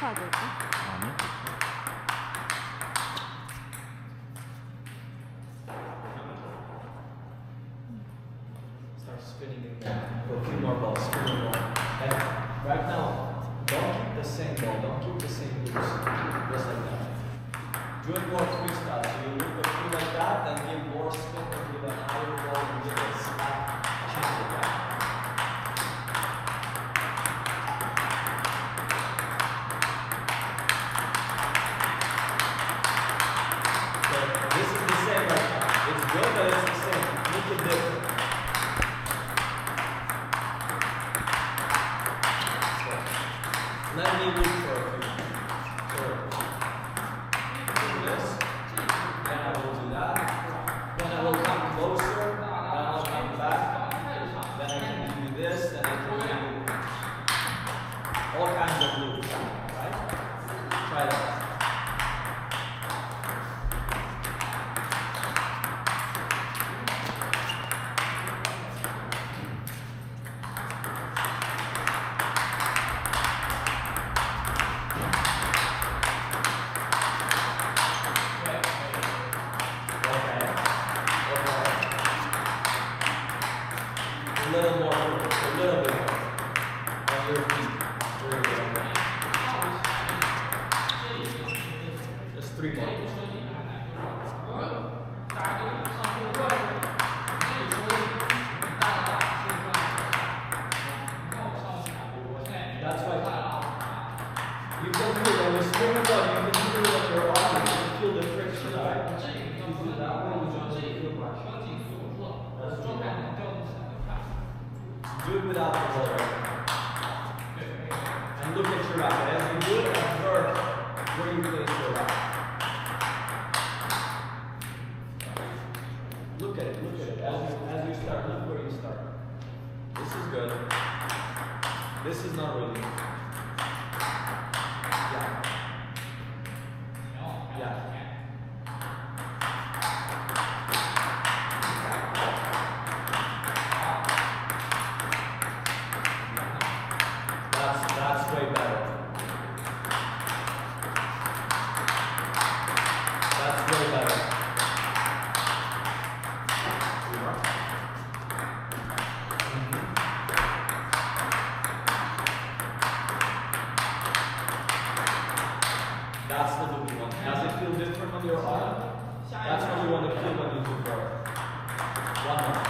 높아야 될까? 아니. All kinds of loops. Right? Try that. A little more, a little bit three more. That's why you you can feel that your arm, you can feel the friction, you feel what. Do it without the now. And look at your racket. As you do where you place your racket. Look at it, look at it. As you, as you start, look where you start. This is good. This is not really. Yeah. Yeah. That's that's way better. That's way better. That's the loopy one. Does it your? That's what you want to feel when you do curl. One more.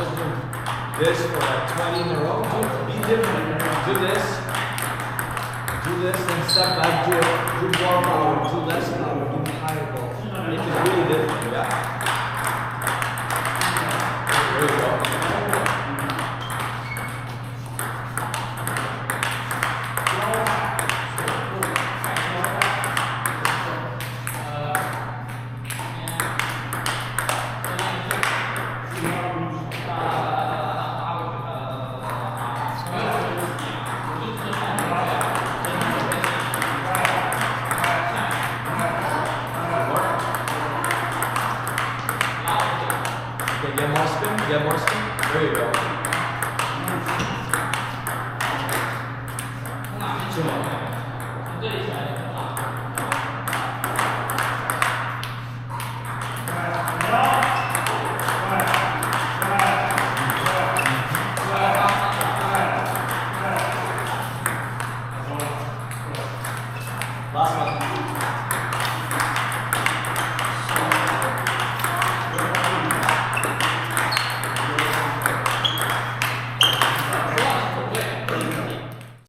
This for like 20 in a row, do- be different. Do this, do this, then step back, do it, do more power, do less power, do higher ball. Make it really different, yeah.